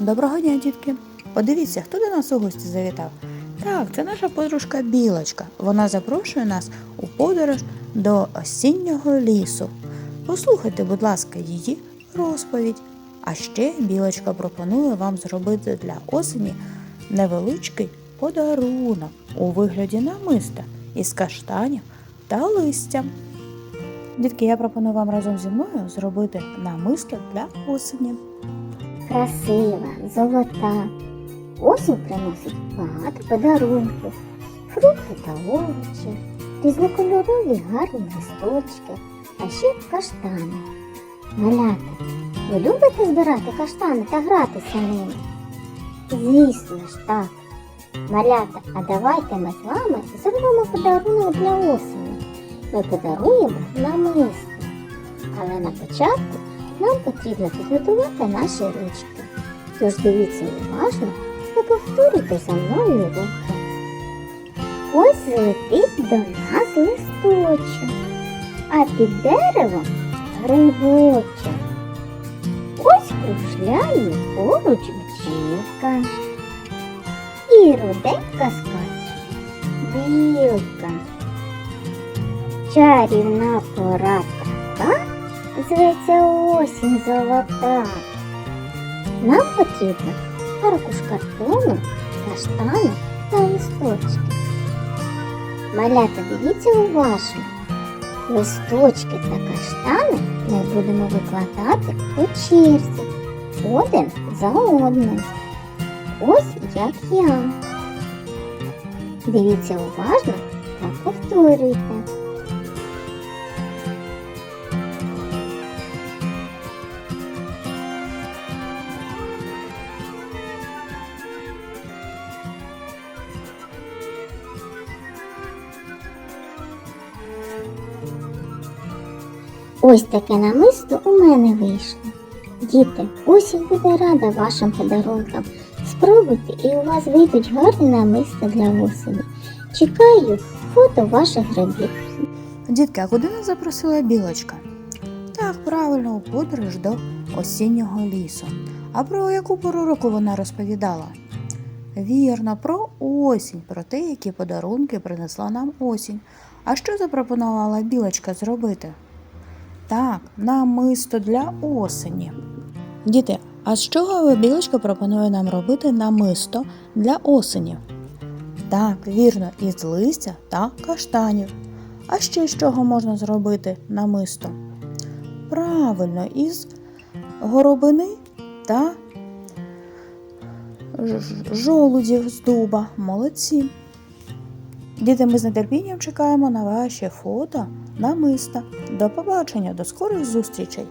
Доброго дня, дітки! Подивіться, хто до нас у гості завітав. Так, це наша подружка Білочка. Вона запрошує нас у подорож до осіннього лісу. Послухайте, будь ласка, її розповідь. А ще Білочка пропонує вам зробити для осені невеличкий подарунок у вигляді намиста із каштанів та листя. Дітки, я пропоную вам разом зі мною зробити намисто для осені. Красива, золота. Осінь приносить багато подарунків, фрукти та овочі, різнокольорові гарні листочки, а ще каштани. Малята, ви любите збирати каштани та гратися ними? Звісно ж так. Малята, а давайте ми з вами зробимо подарунок для осені. Ми подаруємо намисто. Але на початку нам потрібно підготувати наші ручки. Тож дивіться уважно та повторюйте за мною рухи. Ось летить до нас листочок, а під деревом грибочок. Ось кружляє поруч бджілка. І руденька скаче білка. Чарівна пора така зветься осінь золота. Нам потрібно аркуш картону, каштани та листочки. Малята, дивіться уважно. Листочки та каштани ми будемо викладати у черзі один за одним. Ось як я. Дивіться уважно та повторюйте. Ось таке намисто у мене вийшло. Діти, осінь буде рада вашим подарункам. Спробуйте і у вас вийдуть гарні намиста для осені. Чекаю фото ваших грибів. Дітки, а куди нас запросила білочка? Так, правильно, у подорож до осіннього лісу. А про яку пору року вона розповідала? Вірно, про осінь, про те, які подарунки принесла нам осінь. А що запропонувала білочка зробити? Так, намисто для осені. Діти, а з чого білочка пропонує нам робити намисто для осені? Так, вірно, із листя та каштанів. А ще з чого можна зробити намисто? Правильно, із горобини та жолудів з дуба. Молодці. Діти, ми з нетерпінням чекаємо на ваші фото намиста. До побачення, до скорих зустрічей!